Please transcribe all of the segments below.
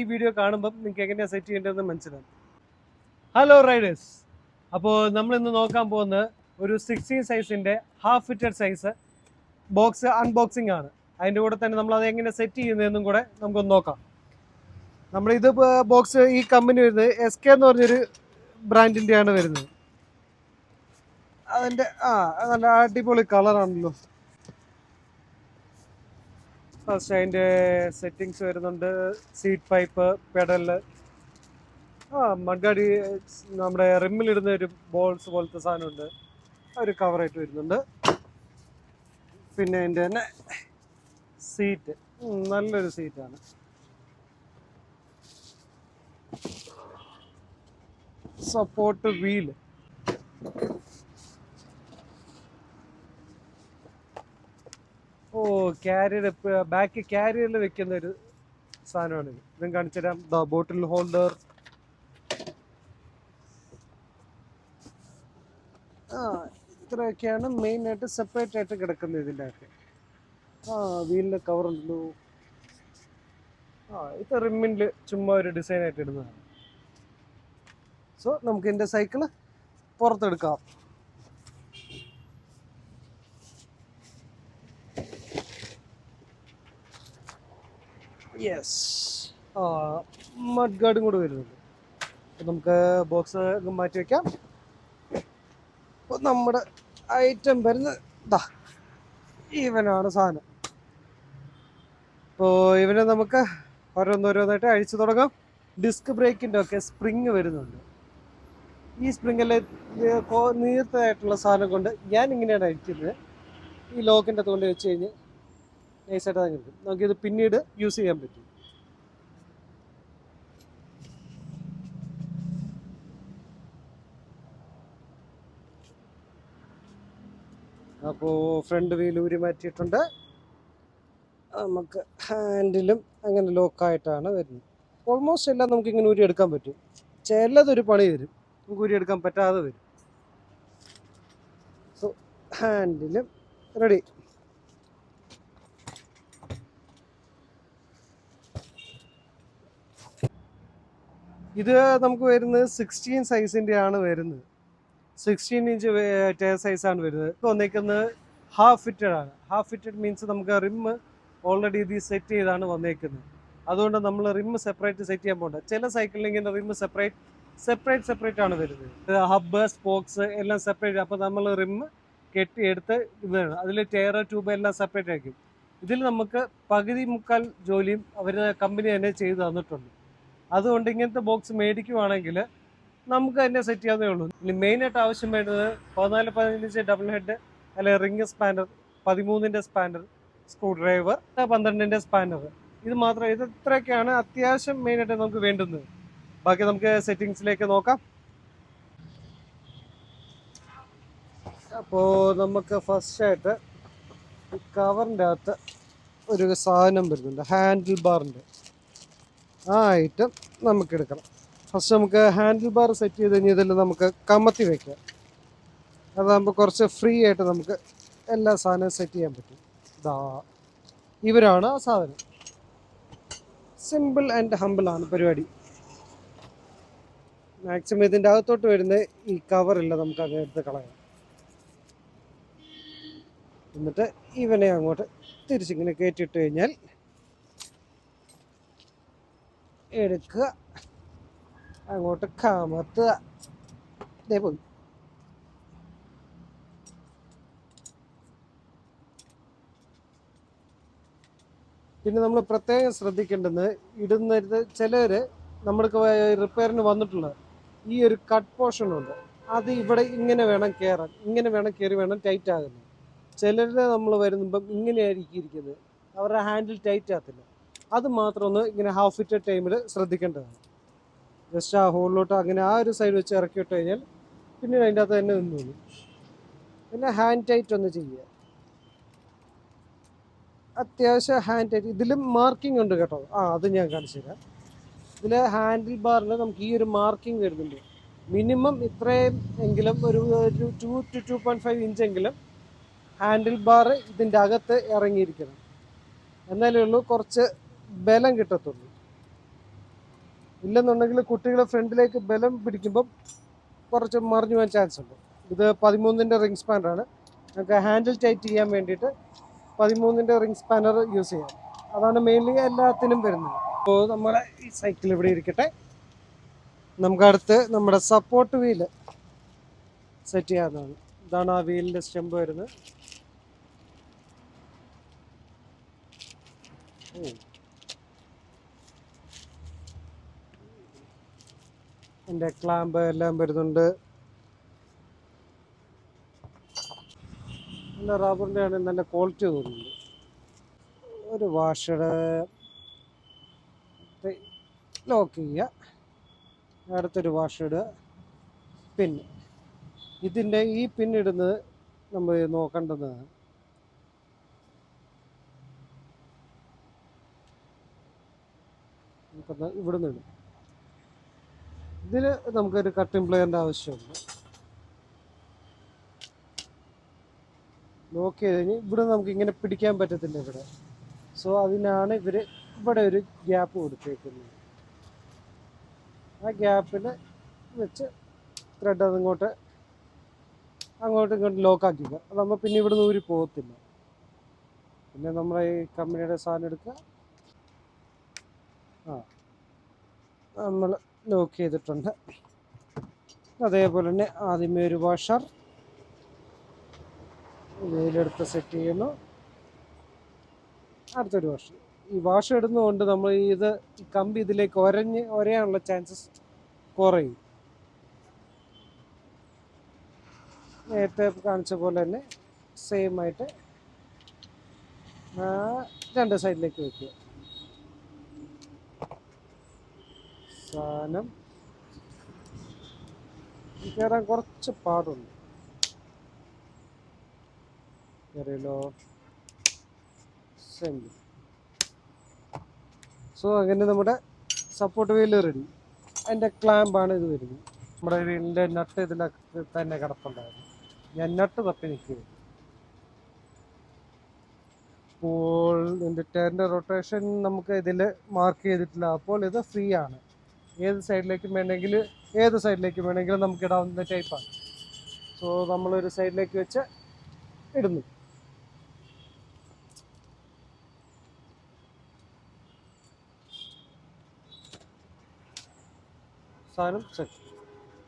ഈ വീഡിയോ കാണുമ്പോൾ നിങ്ങൾക്ക് എങ്ങനെയാണ് സെറ്റ് ചെയ്യേണ്ടതെന്ന് മനസ്സിലാവും. ഹലോ റൈഡേഴ്സ് അപ്പോൾ നമ്മൾ ഇന്ന് നോക്കാൻ പോകുന്നത് ഒരു sixteen സൈസിന്റെ half fitted size box unboxing ആണ്. അതിന്റെ കൂടെ തന്നെ നമ്മൾ അത് എങ്ങനെ സെറ്റ് ചെയ്യുന്നതെന്നും കൂടെ നമുക്കൊന്ന് നോക്കാം. നമ്മൾ ഇത് ബോക്സ് ഈ കമ്പനി വരുന്നത് എസ് കെ എന്ന് പറഞ്ഞൊരു ബ്രാൻഡിന്റെയാണ് വരുന്നത്. അതിന്റെ ആ നല്ല അടിപൊളി കളറാണല്ലോ ഫസ്റ്റ് അതിന്റെ സെറ്റിങ്സ് വരുന്നുണ്ട്. സീറ്റ് പൈപ്പ് പെഡൽ ആ മഡ്ഗാഡി നമ്മുടെ റിമ്മിലിടുന്ന ഒരു ബോൾസ് പോലത്തെ സാധനമുണ്ട്. ഒരു കവറായിട്ട് വരുന്നുണ്ട്. പിന്നെ അതിന്റെ തന്നെ സീറ്റ് നല്ലൊരു സീറ്റാണ് സപ്പോർട്ട് വീൽ ഓ ക്യാരിയർ ബാക്ക് ക്യാരിയറിൽ വെക്കുന്ന ഒരു സാധനമാണ്. ഇത് ഇതും കാണിച്ചു തരാം. ദ ബോട്ടിൽ ഹോൾഡർ ആ ഇത്രയൊക്കെയാണ് മെയിൻ ആയിട്ട് സെപ്പറേറ്റ് ആയിട്ട് കിടക്കുന്നത് ഇതിന്റെ ഒക്കെ. ആ വീലിന്റെ കവർ ഉണ്ടല്ലോ. ആ ഇത് റിമ്മിന്റെ ചുമ്മാ ഒരു ഡിസൈൻ ആയിട്ട് ഇടുന്നതാണ്. സോ നമുക്ക് എന്റെ സൈക്കിൾ പുറത്തെടുക്കാം. യെസ് ആ മഡ് ഗാർഡും കൂടെ വരുന്നുണ്ട്. നമുക്ക് ബോക്സ് മാറ്റി വയ്ക്കാം അപ്പോൾ നമ്മുടെ ഐറ്റം വരുന്ന ഇതാ ഇവനാണ് സാധനം. അപ്പോൾ ഇവനെ നമുക്ക് ഓരോന്നോരോന്നായിട്ട് അഴിച്ചു തുടങ്ങാം. ഡിസ്ക് ബ്രേക്കിന്റെ ഒക്കെ സ്പ്രിങ് വരുന്നുണ്ട്. ഈ സ്പ്രിങ്ങിലെ നീർത്തതായിട്ടുള്ള സാധനം കൊണ്ട് ഞാൻ ഇങ്ങനെയാണ് അഴിക്കുന്നത്. ഈ ലോക്കിന്റെ കൊണ്ട് വെച്ച് കഴിഞ്ഞ് നൈസായിട്ട് തന്നെ കിട്ടും. നമുക്കിത് പിന്നീട് യൂസ് ചെയ്യാൻ പറ്റും. അപ്പോൾ ഫ്രണ്ട് വീൽ ഊരി മാറ്റിയിട്ടുണ്ട്. നമുക്ക് ഹാൻഡിലും അങ്ങനെ ലോക്കായിട്ടാണ് വരുന്നത്. ഓൾമോസ്റ്റ് എല്ലാം നമുക്ക് ഇങ്ങനെ ഊരി എടുക്കാൻ പറ്റും. ചിലതൊരു പണി വരും നമുക്ക് ഊരി എടുക്കാൻ പറ്റാതെ വരും. സോ ഹാൻഡിലും റെഡി ഇത് നമുക്ക് വരുന്നത് സിക്സ്റ്റീൻ സൈസിന്റെ ആണ് വരുന്നത്. സിക്സ്റ്റീൻ ഇഞ്ച് ടയർ സൈസാണ് വരുന്നത്. ഇത് വന്നേക്കുന്നത് ഹാഫ് ഫിറ്റഡ് ആണ്. ഹാഫ് ഫിറ്റഡ് മീൻസ് നമുക്ക് റിമ്മ് ഓൾറെഡി ഇത് സെറ്റ് ചെയ്താണ് വന്നേക്കുന്നത്. അതുകൊണ്ട് നമ്മൾ റിമ്മ് സെപ്പറേറ്റ് സെറ്റ് ചെയ്യാൻ പോകണ്ട ചില സൈക്കിളിൽ ഇങ്ങനെ റിമ്മ് സെപ്പറേറ്റ് സെപ്പറേറ്റ് സെപ്പറേറ്റ് ആണ് വരുന്നത്. ഹബ്ബ് സ്പോക്സ് എല്ലാം സെപ്പറേറ്റ് അപ്പോൾ നമ്മൾ റിമ്മ് കെട്ടിയെടുത്ത് ഇതാണ്. അതിൽ ടയർ ട്യൂബ് എല്ലാം സെപ്പറേറ്റ് ആയിരിക്കും. ഇതിൽ നമുക്ക് പകുതി മുക്കാൽ ജോലിയും അവർ കമ്പനി തന്നെ ചെയ്തു തന്നിട്ടുണ്ട്. അതുകൊണ്ട് ഇങ്ങനത്തെ ബോക്സ് മേടിക്കുവാണെങ്കിൽ നമുക്ക് തന്നെ സെറ്റ് ചെയ്യാവുന്നേ ഉള്ളൂ. ഇനി മെയിനായിട്ട് ആവശ്യം വേണ്ടത് പതിനാല് പതിനഞ്ച് ഡബിൾ ഹെഡ് അല്ലെങ്കിൽ റിംഗ് സ്പാനർ പതിമൂന്നിന്റെ സ്പാനർ സ്ക്രൂ ഡ്രൈവർ പന്ത്രണ്ടിന്റെ സ്പാനർ ഇത് മാത്രം ഇത് ഇത്രയൊക്കെയാണ് അത്യാവശ്യം മെയിനായിട്ട് നമുക്ക് വേണ്ടുന്നത്. ബാക്കി നമുക്ക് സെറ്റിങ്സിലേക്ക് നോക്കാം. അപ്പോൾ നമുക്ക് ഫസ്റ്റായിട്ട് ഈ കവറിന്റെ അകത്ത് ഒരു സാധനം വരുന്നുണ്ട് ഹാൻഡിൽ ബാറിന്റെ ആ ഐറ്റം നമുക്ക് എടുക്കണം ഫസ്റ്റ് നമുക്ക് ഹാൻഡിൽ ബാർ സെറ്റ് ചെയ്ത് കഴിഞ്ഞാൽ ഇതിൽ നമുക്ക് കമത്തി വയ്ക്കാം അതാകുമ്പോൾ കുറച്ച് ഫ്രീ ആയിട്ട് നമുക്ക് എല്ലാ സാധനവും സെറ്റ് ചെയ്യാൻ പറ്റും. ഇതാ ഇവരാണ് ആ സാധനം. സിമ്പിൾ ആൻഡ് ഹമ്പിളാണ് പരിപാടി. മാക്സിമം ഇതിന്റെ അകത്തോട്ട് വരുന്ന ഈ കവറില്ല നമുക്ക് അങ്ങ് എടുത്ത് കളയാം. എന്നിട്ട് ഇവനെ അങ്ങോട്ട് തിരിച്ചിങ്ങനെ കയറ്റിയിട്ട് കഴിഞ്ഞാൽ എടുക്കുക. അങ്ങോട്ട് കമത്തുക ഇതേ പോയി. പിന്നെ നമ്മൾ പ്രത്യേകം ശ്രദ്ധിക്കേണ്ടത് ഇടുന്നത് ചിലർ നമ്മൾക്ക് റിപ്പയറിന് വന്നിട്ടുള്ള ഈ ഒരു കട്ട് പോർഷൻ ഉണ്ട്. അത് ഇവിടെ ഇങ്ങനെ വേണം കയറാൻ. ഇങ്ങനെ വേണം കയറി വേണം ടൈറ്റ് ആകുന്നത്. ചിലരുടെ നമ്മൾ വരുമ്പം ഇങ്ങനെയായിരിക്കും ഇരിക്കുന്നത്. അവരുടെ ഹാൻഡിൽ ടൈറ്റ് ആകത്തില്ല. അത് മാത്രം ഒന്ന് ഇങ്ങനെ ഹാഫ് ഫിറ്റഡ് ടൈമിൽ ശ്രദ്ധിക്കേണ്ടതാണ്. ജസ്റ്റ് ആ ഹോളിലോട്ട് അങ്ങനെ ആ ഒരു സൈഡ് വെച്ച് ഇറക്കി വിട്ട് കഴിഞ്ഞാൽ പിന്നെ അതിന്റെ അകത്ത് തന്നെ നിന്നു പിന്നെ ഹാൻഡ് ടൈറ്റ് ഒന്ന് ചെയ്യുക. അത്യാവശ്യം ഹാൻഡ് ടൈറ്റ് ഇതിലും മാർക്കിംഗ് ഉണ്ട് കേട്ടോ. ആ അത് ഞാൻ കാണിച്ചു തരാം. ഇതിൽ ഹാൻഡിൽ ബാറിൽ നമുക്ക് ഈ ഒരു മാർക്കിംഗ് വരുന്നുണ്ട്. മിനിമം ഇത്രയും എങ്കിലും ഒരു ഒരു two two two point five ഇഞ്ചെങ്കിലും handle bar ഇതിന്റെ അകത്ത് ഇറങ്ങിയിരിക്കണം. എന്നാലേ ഉള്ളൂ കുറച്ച് ബലം കിട്ടത്തുള്ളൂ. ഇല്ലെന്നുണ്ടെങ്കിൽ കുട്ടികളെ ഫ്രണ്ടിലേക്ക് ബലം പിടിക്കുമ്പം കുറച്ച് മറിഞ്ഞു പോകാൻ ചാൻസ് ഉണ്ട്. ഇത് പതിമൂന്നിന്റെ റിംഗ് സ്പാനറാണ് നമുക്ക് ഹാൻഡിൽ ടൈറ്റ് ചെയ്യാൻ വേണ്ടിയിട്ട് പതിമൂന്നിന്റെ റിംഗ് സ്പാനർ യൂസ് ചെയ്യാം. അതാണ് മെയിൻലി എല്ലാത്തിനും വരുന്നത്. അപ്പോൾ നമ്മുടെ ഈ സൈക്കിൾ ഇവിടെ ഇരിക്കട്ടെ. നമുക്ക് അടുത്ത് നമ്മുടെ സപ്പോർട്ട് വീൽ സെറ്റ് ചെയ്യാവുന്നതാണ്. ഇതാണ് ആ വീലിന്റെ സ്റ്റെമ്പ് വരുന്നത്. ഓ. എന്റെ ക്ലാമ്പ് എല്ലാം വരുന്നുണ്ട്. നല്ല റബ്ബറിന്റെ ആണ് നല്ല ക്വാളിറ്റി തോന്നുന്നുണ്ട്. ഒരു വാഷയുടെ ലോക്ക് ചെയ്യുക. അടുത്തൊരു വാഷ് ഇടുക. പിന്നെ ഇതിന്റെ ഈ പിൻ ഇടുന്നത് നമ്മൾ നോക്കേണ്ടതാണ് ഇവിടുന്ന് ഇടും. ഇതിൽ നമുക്കൊരു കട്ടിംഗ് പ്ലെയറിന്റെ ആവശ്യമുണ്ട്. ലോക്ക് ചെയ്ത് കഴിഞ്ഞ് ഇവിടെ നമുക്ക് ഇങ്ങനെ പിടിക്കാൻ പറ്റത്തില്ല ഇവിടെ. സോ അതിനാണ് ഇവർ ഇവിടെ ഒരു ഗ്യാപ്പ് കൊടുത്തേക്കുന്നത്. ആ ഗ്യാപ്പിൽ വെച്ച് ത്രെഡ് അതിങ്ങോട്ട് അങ്ങോട്ടും ഇങ്ങോട്ടും ആക്കിക്കുക അതാകുമ്പോൾ പിന്നെ ഇവിടെ നിന്ന് ഊരി പോകത്തില്ല. പിന്നെ നമ്മളെ ഈ കമ്പനിയുടെ സാധനം എടുക്കുക. ആ. നമ്മൾ ലോക്ക് ചെയ്തിട്ടുണ്ട്. അതേപോലെ തന്നെ ആദ്യമേ ഒരു വാഷർ വെയിലെടുത്ത് സെറ്റ് ചെയ്യുന്നു. അടുത്തൊരു വാഷർ ഈ വാഷ് ഇടുന്നതുകൊണ്ട് നമ്മൾ ഇത് കമ്പി ഇതിലേക്ക് ഒരഞ്ഞ് ഒരയാനുള്ള ചാൻസസ് കുറയും. നേരത്തെ കാണിച്ച പോലെ തന്നെ സെയിം ആയിട്ട് രണ്ട് സൈഡിലേക്ക് വെക്കുക. സാധനം കയറാൻ കുറച്ച് പാടുണ്ട്. കയറിയല്ലോ സെൻഡ് സോ അങ്ങനെ നമ്മുടെ സപ്പോർട്ട് വീൽ റെഡി അതിന്റെ ക്ലാമ്പാണ് ഇത് വരുന്നത്. നമ്മുടെ വീലിന്റെ നട്ട് ഇതിലൊക്കെ തന്നെ കിടപ്പുണ്ടായിരുന്നു. ഞാൻ നട്ട് തപ്പി നിൽക്കുക അപ്പോൾ ഇതിന്റെ ടയറിന്റെ റൊട്ടേഷൻ നമുക്ക് ഇതിൽ മാർക്ക് ചെയ്തിട്ടില്ല. അപ്പോൾ ഇത് ഫ്രീ ആണ്. ഏത് സൈഡിലേക്കും വേണമെങ്കിൽ ഏത് സൈഡിലേക്കും വേണമെങ്കിലും നമുക്ക് ഇടാവുന്ന ടൈപ്പാണ് സോ നമ്മളൊരു സൈഡിലേക്ക് വെച്ച് ഇടുന്നു. സാധനം സെറ്റ്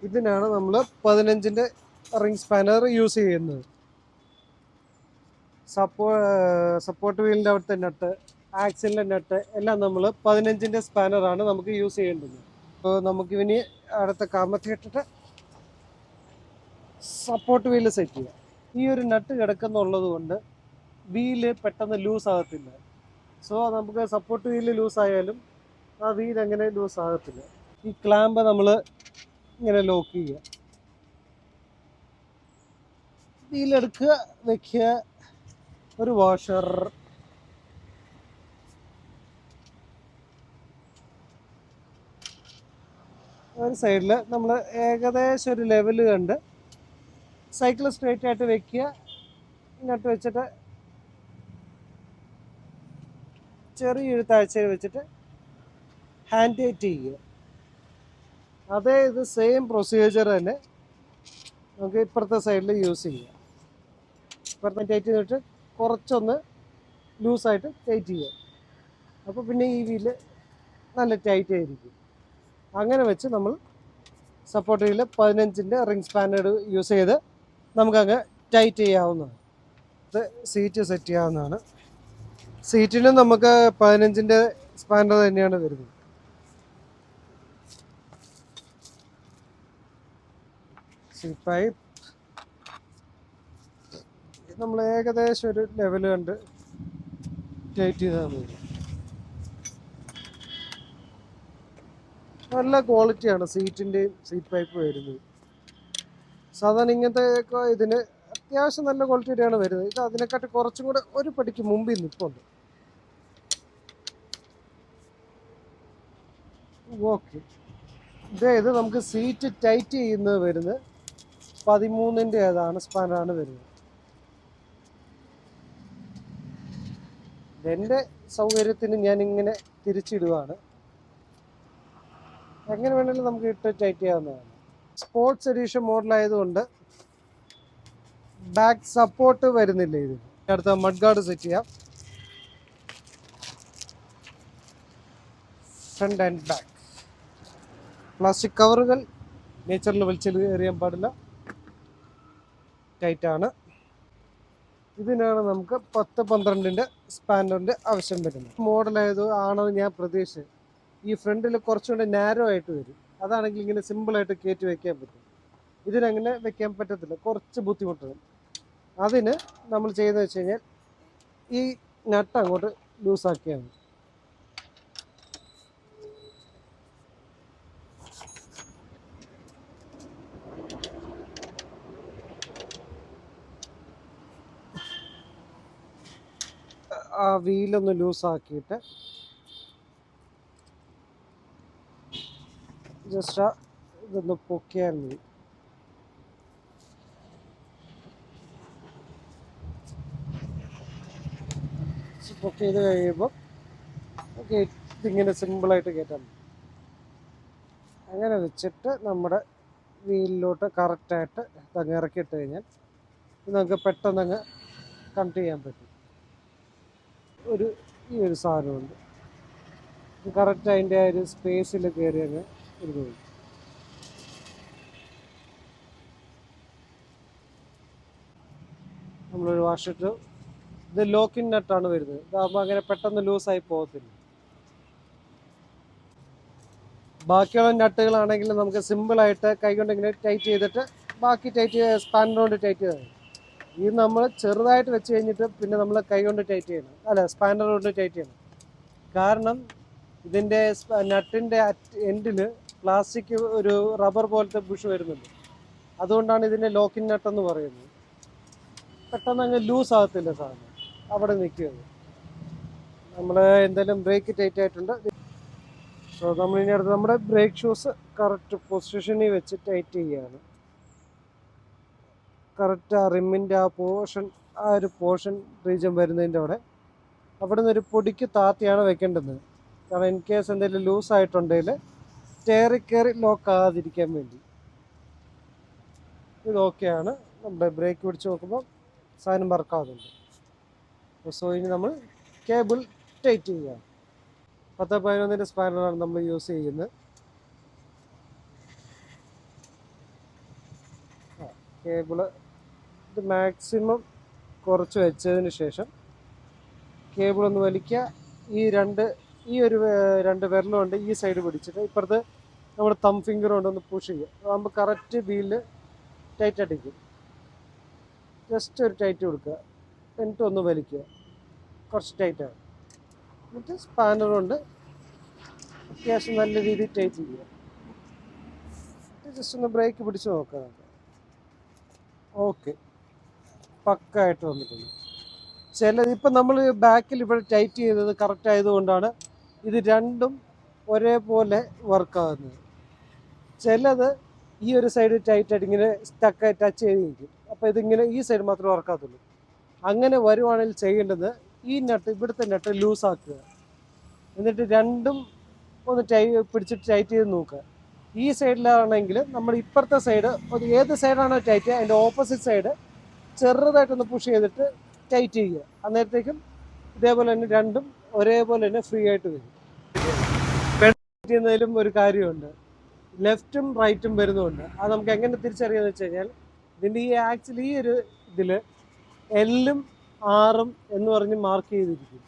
ഇതിനാണ് നമ്മൾ പതിനഞ്ചിന്റെ റിംഗ് സ്പാനർ യൂസ് ചെയ്യുന്നത്. സപ്പോ സപ്പോർട്ട് വീലിന്റെ അവിടുത്തെ നട്ട് ആക്സിലിന്റെ നട്ട് എല്ലാം നമ്മൾ പതിനഞ്ചിന്റെ സ്പാനറാണ് നമുക്ക് യൂസ് ചെയ്യേണ്ടത്. അപ്പോൾ നമുക്ക് ഇനി അടുത്ത കാമത്തി ഇട്ടിട്ട് സപ്പോർട്ട് വീൽ സെറ്റ് ചെയ്യാം ഈ ഒരു നട്ട് കിടക്കുന്നുള്ളത് കൊണ്ട് വീൽ പെട്ടെന്ന് ലൂസ് ആകത്തില്ല. സോ നമുക്ക് സപ്പോർട്ട് വീൽ ലൂസ് ആയാലും ആ വീൽ അങ്ങനെ ലൂസ് ആകത്തില്ല. ഈ ക്ലാമ്പ് നമ്മൾ ഇങ്ങനെ ലോക്ക് ചെയ്യുക. വീലെടുക്കുക വെക്കുക ഒരു വാഷർ ഒരു സൈഡിൽ നമ്മൾ ഏകദേശം ഒരു ലെവൽ കണ്ട് സൈക്കിൾ സ്ട്രേറ്റ് ആയിട്ട് വെക്കുക. ഇങ്ങോട്ട് വെച്ചിട്ട് ചെറിയൊരു താഴ്ചയിൽ വെച്ചിട്ട് ഹാൻഡ് ടൈറ്റ് ചെയ്യുക. അതേ ഇത് സെയിം പ്രൊസീജിയർ തന്നെ നമുക്ക് ഇപ്പുറത്തെ സൈഡിൽ യൂസ് ചെയ്യാം. ഇപ്പുറത്തെ ടൈറ്റ് ചെയ്തിട്ട് കുറച്ചൊന്ന് ലൂസായിട്ട് ടൈറ്റ് ചെയ്യുക. അപ്പോൾ പിന്നെ ഈ വീൽ നല്ല ടൈറ്റ് ആയിരിക്കും. അങ്ങനെ വെച്ച് നമ്മൾ സപ്പോർട്ട് ചെയ്യില്ല പതിനഞ്ചിന്റെ റിംഗ് സ്പാനേഡ് യൂസ് ചെയ്ത് നമുക്കങ്ങ് ടൈറ്റ് ചെയ്യാവുന്നതാണ്. ഇത് സീറ്റ് സെറ്റ് ചെയ്യാവുന്നതാണ്. സീറ്റിനും നമുക്ക് പതിനഞ്ചിന്റെ സ്പാനർ തന്നെയാണ് വരുന്നത്. നമ്മൾ ഏകദേശം ഒരു ലെവൽ കണ്ട് ടൈറ്റ് ചെയ്താൽ മതി. നല്ല ക്വാളിറ്റിയാണ് സീറ്റിന്റെയും സീറ്റ് പൈപ്പ് വരുന്നത്. സാധാരണ ഇങ്ങനത്തെ ഒക്കെ ഇതിന് അത്യാവശ്യം നല്ല ക്വാളിറ്റിയുടെയാണ് വരുന്നത്. ഇത് അതിനെക്കാട്ടി കുറച്ചും കൂടെ ഒരു പടിക്ക് മുമ്പിൽ നിൽപ്പുണ്ട് ഓക്കെ ഇതേ ഇത് നമുക്ക് സീറ്റ് ടൈറ്റ് ചെയ്യുന്നത് വരുന്നത് പതിമൂന്നിന്റെ ഏതാണ് സ്പാനാണ് വരുന്നത്. എന്റെ സൗകര്യത്തിന് ഞാനിങ്ങനെ ഇങ്ങനെ തിരിച്ചിടുകയാണ് എങ്ങനെ വേണമെങ്കിലും നമുക്ക് ഇട്ട് ടൈറ്റ് ചെയ്യാവുന്നതാണ്. സ്പോർട്സ് എഡീഷൻ മോഡലായതുകൊണ്ട് ബാക്ക് സപ്പോർട്ട് വരുന്നില്ല ഇത് അടുത്ത മഡ് ഗാർഡ് സെറ്റ് ചെയ്യാം. ഫ്രണ്ട് ആൻഡ് ബാക്ക് പ്ലാസ്റ്റിക് കവറുകൾ നേച്ചറിൽ വലിച്ചെറിയാൻ പാടില്ല. ടൈറ്റാണ് ഇതിനാണ് നമുക്ക് പത്ത് പന്ത്രണ്ടിന്റെ സ്പാൻഡറിന്റെ ആവശ്യം വരുന്നത്. മോഡലായത് ആണെന്ന് ഞാൻ പ്രതീക്ഷിച്ചത് ഈ ഫ്രണ്ടിൽ കുറച്ചുകൂടെ നാരോ ആയിട്ട് വരും അതാണെങ്കിൽ ഇങ്ങനെ സിമ്പിളായിട്ട് കയറ്റി വെക്കാൻ പറ്റും ഇതിനങ്ങനെ വെക്കാൻ പറ്റത്തില്ല കുറച്ച് ബുദ്ധിമുട്ടാണ് അതിന് നമ്മൾ ചെയ്യുന്നത് വെച്ച് കഴിഞ്ഞാൽ ഈ നട്ട് അങ്ങോട്ട് ലൂസാക്കിയാണ് ആ വീലൊന്ന് ലൂസാക്കിയിട്ട് ജസ്റ്റ് ഇതൊന്ന് പൊക്കിയാൽ മതി പൊക്കി ചെയ്ത് കഴിയുമ്പോൾ ഇതിങ്ങനെ സിമ്പിളായിട്ട് കയറ്റാൻ അങ്ങനെ വെച്ചിട്ട് നമ്മുടെ വീലിലോട്ട് കറക്റ്റായിട്ട് അങ്ങ് ഇറക്കിയിട്ട് കഴിഞ്ഞാൽ നമുക്ക് പെട്ടെന്ന് അങ്ങ് കണക്ട് ചെയ്യാൻ പറ്റും. ഒരു ഈ ഒരു സാധനമുണ്ട്. കറക്റ്റ് അതിന്റെ ആ ഒരു സ്പേസിൽ കയറി അങ്ങ് പോകും നമ്മളൊരു വാഷിട്ട് ഇത് ലോക്കിൻ നട്ടാണ് വരുന്നത്. ഇതാകുമ്പോൾ അങ്ങനെ പെട്ടെന്ന് ലൂസായി പോകത്തില്ല. ബാക്കിയുള്ള നട്ടുകളാണെങ്കിൽ നമുക്ക് സിമ്പിളായിട്ട് കൈകൊണ്ട് ഇങ്ങനെ ടൈറ്റ് ചെയ്തിട്ട് ബാക്കി ടൈറ്റ് സ്പാനർ കൊണ്ട് ടൈറ്റ് ചെയ്താൽ. ഇത് നമ്മൾ ചെറുതായിട്ട് വെച്ച് കഴിഞ്ഞിട്ട് പിന്നെ നമ്മൾ കൈ കൊണ്ട് ടൈറ്റ് ചെയ്യണം. അല്ല സ്പാനർ കൊണ്ട് ടൈറ്റ് ചെയ്യണം. കാരണം ഇതിന്റെ നട്ടിന്റെ എൻഡിൽ പ്ലാസ്റ്റിക് ഒരു റബ്ബർ പോലത്തെ ബുഷ് വരുന്നുണ്ട്. അതുകൊണ്ടാണ് ഇതിന്റെ ലോക്കിൻ നട്ട് എന്ന് പറയുന്നത്. പെട്ടെന്ന് അങ്ങ് ലൂസ് ആകത്തില്ല സാധനം. അവിടെ നിൽക്കുന്നത് നമ്മൾ എന്തായാലും ബ്രേക്ക് ടൈറ്റ് ആയിട്ടുണ്ട്. സോ നമ്മൾ ഇനി അടുത്ത് നമ്മുടെ ബ്രേക്ക് ഷൂസ് കറക്റ്റ് പൊസിഷനിൽ വെച്ച് ടൈറ്റ് ചെയ്യുകയാണ്. കറക്റ്റ് ആ റിമ്മിന്റെ ആ പോർഷൻ ആ ഒരു പോർഷൻ റീജൻ വരുന്നതിന്റെ അവിടെ. അവിടെ നിന്ന് ഒരു പൊടിക്ക് താത്തിയാണ് വെക്കേണ്ടത്. കാരണം ഇൻ കേസ് എന്തെങ്കിലും ലൂസ് ആയിട്ടുണ്ടെങ്കിൽ സ്റ്റെയറി കയറി ലോക്ക് ആകാതിരിക്കാൻ വേണ്ടി. ഇതൊക്കെയാണ് നമ്മുടെ ബ്രേക്ക് പിടിച്ച് നോക്കുമ്പോൾ സാധനം വർക്കാകുന്നുണ്ട് സോ ഇനി നമ്മൾ കേബിൾ ടൈറ്റ് ചെയ്യുക പത്ത് പതിനൊന്നിന്റെ സ്പാനറാണ് നമ്മൾ യൂസ് ചെയ്യുന്നത്. കേബിൾ ഇത് മാക്സിമം കുറച്ച് വെച്ചതിന് ശേഷം കേബിളൊന്ന് വലിക്കുക. ഈ രണ്ട് ഈ ഒരു രണ്ട് വിരലും ഉണ്ട് ഈ സൈഡ് പിടിച്ചിട്ട്. ഇപ്പുറത്ത് നമ്മുടെ തം ഫിംഗർ കൊണ്ട് ഒന്ന് പുഷ് ചെയ്യുക അതാകുമ്പോൾ കറക്റ്റ് വീലിൽ ടൈറ്റ് അടിക്കും. ജസ്റ്റ് ഒരു ടൈറ്റ് കൊടുക്കുക. എന്നിട്ട് ഒന്ന് വലിക്കുക. കുറച്ച് ടൈറ്റാണ് എന്നിട്ട് സ്പാനർ കൊണ്ട് അത്യാവശ്യം നല്ല രീതിയിൽ ടൈറ്റ് ചെയ്യുക. ജസ്റ്റ് ഒന്ന് ബ്രേക്ക് പിടിച്ച് നോക്കാം ഓക്കെ പക്കായിട്ട് വന്നിട്ടുണ്ട്. ചില ഇപ്പം നമ്മൾ ബാക്കിൽ ഇവിടെ ടൈറ്റ് ചെയ്തത് കറക്റ്റ് ആയതുകൊണ്ടാണ് ഇത് രണ്ടും ഒരേപോലെ വർക്കാകുന്നത് ചിലത് ഈ ഒരു സൈഡ് ടൈറ്റ് ആയിട്ട് ഇങ്ങനെ സ്റ്റക്കായി ടച്ച് ചെയ്ത് അപ്പോൾ ഇതിങ്ങനെ ഈ സൈഡ് മാത്രമേ വർക്കാത്തുള്ളൂ അങ്ങനെ വരുവാണെങ്കിൽ ചെയ്യേണ്ടത് ഈ നട്ട് ഇവിടുത്തെ നട്ട് ലൂസാക്കുക എന്നിട്ട് രണ്ടും ഒന്ന് ടൈ പിടിച്ചിട്ട് ടൈറ്റ് ചെയ്ത് നോക്കുക. ഈ സൈഡിലാണെങ്കിൽ നമ്മൾ ഇപ്പുറത്തെ സൈഡ് ഒരു ഏത് സൈഡാണോ ടൈറ്റ് അതിന്റെ ഓപ്പോസിറ്റ് സൈഡ് ചെറുതായിട്ടൊന്ന് പുഷ് ചെയ്തിട്ട് ടൈറ്റ് ചെയ്യുക. അന്നേരത്തേക്കും ഇതേപോലെ തന്നെ രണ്ടും ഒരേപോലെ തന്നെ ഫ്രീ ആയിട്ട് വരും. ചെയ്യുന്നതിലും ഒരു കാര്യമുണ്ട്. ലെഫ്റ്റും റൈറ്റും വരുന്നുണ്ട്. അത് നമുക്ക് എങ്ങനെ തിരിച്ചറിയാന്ന് വെച്ച് കഴിഞ്ഞാൽ ഇതിന്റെ ഈ ആക്ച്വലി ഈ ഒരു ഇതിൽ എല്ലും ആറും എന്ന് പറഞ്ഞ് മാർക്ക് ചെയ്തിരിക്കും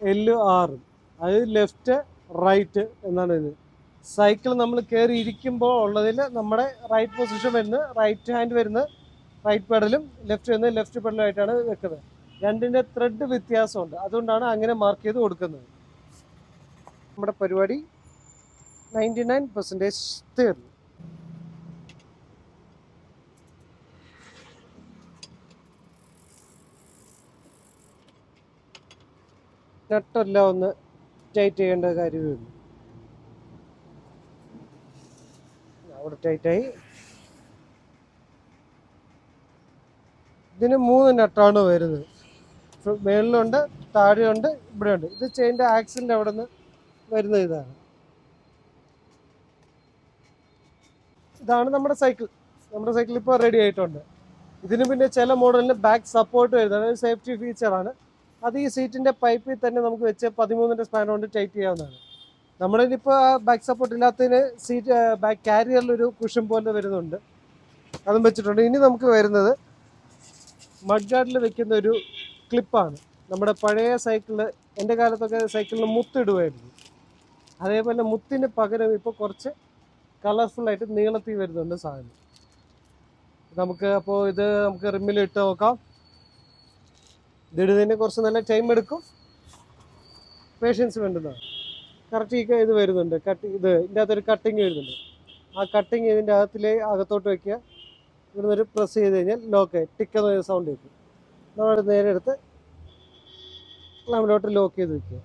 എല്ലും ആറും. അത് ലെഫ്റ്റ് റൈറ്റ് എന്നാണ് ഇത്. സൈക്കിൾ നമ്മൾ കയറി ഇരിക്കുമ്പോൾ ഉള്ളതിൽ നമ്മുടെ റൈറ്റ് പൊസിഷൻ വരുന്നത് റൈറ്റ് ഹാൻഡ് വരുന്നത് റൈറ്റ് പെഡലും ലെഫ്റ്റ് വരുന്നത് ലെഫ്റ്റ് പെഡലുമായിട്ടാണ് വെക്കുന്നത്. രണ്ടിന്റെ ത്രെഡ് വ്യത്യാസമുണ്ട്. അതുകൊണ്ടാണ് അങ്ങനെ മാർക്ക് ചെയ്ത് കൊടുക്കുന്നത്. നമ്മുടെ പരിപാടി നയന്റി നയൻ പെർസെന്റേജ് തീർന്നു. നട്ടെല്ലാം ഒന്ന് ടൈറ്റ് ചെയ്യേണ്ട കാര്യമേ ഉള്ളൂ. അവിടെ ടൈറ്റായി ഇതിന് മൂന്ന് നട്ടാണ് വരുന്നത്. മേളിലുണ്ട് താഴെയുണ്ട് ഇവിടെയുണ്ട്. ഇത് ചെയിന്റെ ആക്സിന്റെ അവിടെ നിന്ന് വരുന്ന ഇതാണ്. ഇതാണ് നമ്മുടെ സൈക്കിൾ നമ്മുടെ സൈക്കിൾ ഇപ്പോൾ റെഡി ആയിട്ടുണ്ട്. ഇതിന് പിന്നെ ചില മോഡലിന് ബാക്ക് സപ്പോർട്ട് വരുന്നത് അതായത് സേഫ്റ്റി ഫീച്ചറാണ് അത് ഈ സീറ്റിന്റെ പൈപ്പിൽ തന്നെ നമുക്ക് വെച്ച് പതിമൂന്നിന്റെ സ്പാൻ കൊണ്ട് ടൈറ്റ് ചെയ്യാവുന്നതാണ്. നമ്മുടെ ഇപ്പോൾ ബാക്ക് സപ്പോർട്ട് ഇല്ലാത്തതിന് സീറ്റ് ബാക്ക് ക്യാരിയറിലൊരു കുഷൻ പോലെ വരുന്നുണ്ട്. അതും വെച്ചിട്ടുണ്ട്. ഇനി നമുക്ക് വരുന്നത് മഡ് ഗാർഡിൽ വെക്കുന്ന ഒരു ക്ലിപ്പാണ് നമ്മുടെ പഴയ സൈക്കിളിൽ എന്റെ കാലത്തൊക്കെ സൈക്കിളിന് മുത്തിടുമായിരുന്നു അതേപോലെ മുത്തിന് പകരം ഇപ്പോൾ കുറച്ച് കളർഫുള്ളായിട്ട് നീളത്തിൽ വരുന്നുണ്ട് സാധനം. നമുക്ക് അപ്പോൾ ഇത് നമുക്ക് റിമ്മിൽ ഇട്ട് നോക്കാം. ഇതിടുന്നതിന് കുറച്ച് നല്ല ടൈം എടുക്കും. പേഷ്യൻസ് വേണ്ടതാണ് കറക്റ്റ് ഈ ഇത് വരുന്നുണ്ട്. കട്ട് ഇത് ഇതിന്റെ അകത്തൊരു കട്ടിങ് വരുന്നുണ്ട്. ആ കട്ടിങ് ഇതിന്റെ അകത്തിലേ അകത്തോട്ട് വയ്ക്കുക ഇവിടുന്ന് ഒരു പ്രസ് ചെയ്ത് കഴിഞ്ഞാൽ ലോക്ക് ടിക്കുന്ന സൗണ്ട് കേൾക്കും. നമ്മൾ നേരെ എടുത്ത് നമ്മളോട്ട് ലോക്ക് ചെയ്ത് വെക്കുക.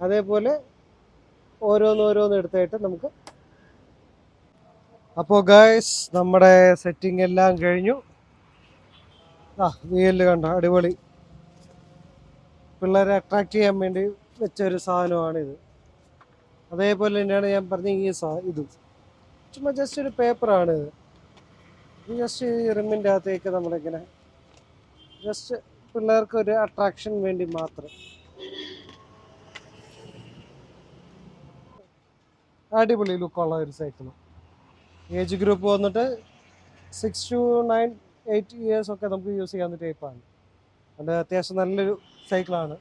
അതേപോലെ ഓരോന്ന് ഓരോന്ന് എടുത്തായിട്ട് നമുക്ക് അപ്പോൾ ഗായ്സ് നമ്മുടെ സെറ്റിംഗ് എല്ലാം കഴിഞ്ഞു. ആ വീൽ കണ്ട? അടിപൊളി. പിള്ളേരെ അട്രാക്ട് ചെയ്യാൻ വേണ്ടി വെച്ച ഒരു സാധനമാണിത്. അതേപോലെ തന്നെയാണ് ഞാൻ പറഞ്ഞ ഈ സാ ഇത്. ചുമ്മാ ജസ്റ്റ് ഒരു പേപ്പറാണ് ഇത് ഇത് ജസ്റ്റ് ഈ റിമ്മിന്റെ അകത്തേക്ക് നമ്മളിങ്ങനെ ജസ്റ്റ് പിള്ളേർക്ക് ഒരു അട്രാക്ഷൻ വേണ്ടി മാത്രം. അടിപൊളി ലുക്കുള്ള ഒരു സൈക്കിൾ ഏജ് ഗ്രൂപ്പ് വന്നിട്ട് six to nine eight years ഒക്കെ നമുക്ക് യൂസ് ചെയ്യാവുന്ന ടൈപ്പാണ് അത് അത്യാവശ്യം നല്ലൊരു സൈക്കിളാണ്